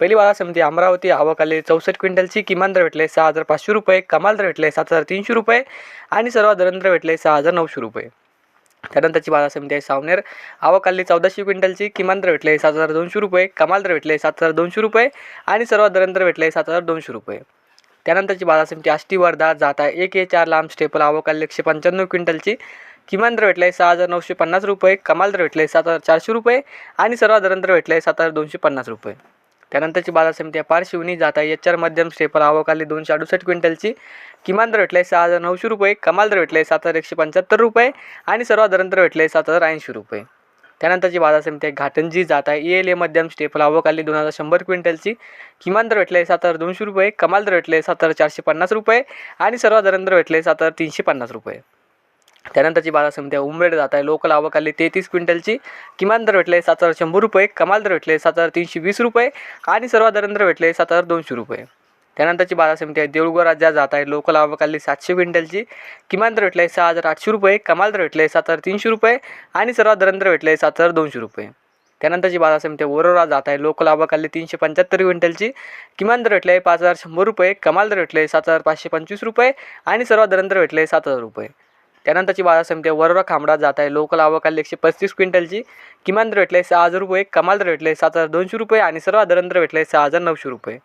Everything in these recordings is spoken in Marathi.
पहिली बाजार समिती अमरावती आवक चौसष्ट क्विंटलची किमान दर भेटले सहा हजार पाचशे रुपये कमाल दर भेटले सात हजार तीनशे रुपये आणि सर्वात दरंद्र भेटले सहा हजार नऊशे रुपये. त्यानंतरची बाजार समिती आहे सावनेर. आवक आली चौदाशे क्विंटलची किमान दर भेटले सात हजार दोनशे रुपये कमाल दर भेटले सात हजार दोनशे रुपये आणि सर्वात दरंद्र भेटले सात हजार दोनशे रुपये. त्यानंतरची बाजार समिती आष्टी वर्धा जात आहे एक ए चार लांब स्टेपल आवक आली एकशे पंच्याण्णव क्विंटलची किमान दर भेटले सहा हजार नऊशे पन्नास रुपये कमाल दर भेटले सात हजार चारशे रुपये आणि सर्वात दरंद्र भेटले सात हजार दोनशे पन्नास रुपये. त्यानंतरची बाजार समिती आहे पारशिवनी जात आहे. आर मध्यम स्टेपल आवक दोनशे अडुसष्ट क्विंटलची. किमान दर भेटले सहा हजार नऊशे रुपये. कमाल दर भेटले सात हजार एकशे पंच्याहत्तर रुपये. आणि सर्वात दरंतर भेटले सात हजार ऐंशी रुपये. त्यानंतरची बाजार समिती आहे घाटंजी. जात आहे ए एल ए मध्यम स्टेपल आवक दोन हजार शंभर क्विंटलची. किमान दर भेटले सात हजार दोनशे रुपये. कमाल दर भेटले सात हजार चारशे पन्नास रुपये. आणि सर्वात दरंतर भेटले सात हजार तीनशे पन्नास रुपये. त्यानंतरची बाजार समिती आहे जात आहे. लोकल आवक आली तेहतीस क्विंटलची. किमान दर भेटले सात हजार शंभर रुपये. कमाल दर भेटले सात हजार तीनशे वीस रुपये. आणि सर्वात दर भेटले सात हजार दोनशे रुपये. त्यानंतरची बाजार समिती आहे देऊळगाव राज्यात जात आहे. लोकल आवक आली सातशे क्विंटलची. किमान दर भेटले सहा हजार आठशे रुपये. कमाल दर भेटले सात हजार तीनशे रुपये. आणि सर्वात दर भेटले सात हजार दोनशे रुपये. त्यानंतरची बाजार समिती वरोरा जात आहे. लोकल आवक आली तीनशे पंच्याहत्तर क्विंटलची. किमान दर भेटले पाच हजार शंभर रुपये. कमाल दर भेटले सात हजार पाचशे पंचवीस रुपये. आणि सर्वात दर भेटले सात हजार रुपये. त्यानंतरची बाजार समिती आहे वरोरा खांबडा जात आहे. लोकल आवक आली एकशे पस्तीस क्विंटलची किमान दर भेटले सहा हजार रुपये कमाल दर भेटले सात हजार दोनशे रुपये आणि सर्वात दर भेटले सहा हजार नऊशे रुपये.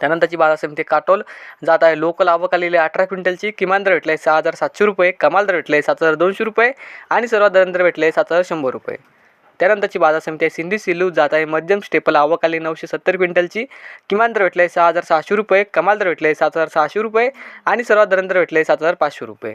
त्यानंतरची बाजार समिती काटोल जात आहे. लोकल आवक आलेली अठरा क्विंटलची किमान दर भेटले सहा हजार सातशे रुपये कमाल दर भेटले सात हजार दोनशे रुपये आणि सर्वात दर भेटले सात हजार शंभर रुपये. त्यानंतरची बाजार समिती आहे. सिंधी सिल्लू जात आहे. मध्यम स्टेपल आवक आली नऊशे सत्तर क्विंटलची किमान दर भेटले सहा हजार सहाशे रुपये कमाल दर भेटले सात हजार सहाशे रुपये आणि सर्वात दर भेटले सात हजार पाचशे रुपये.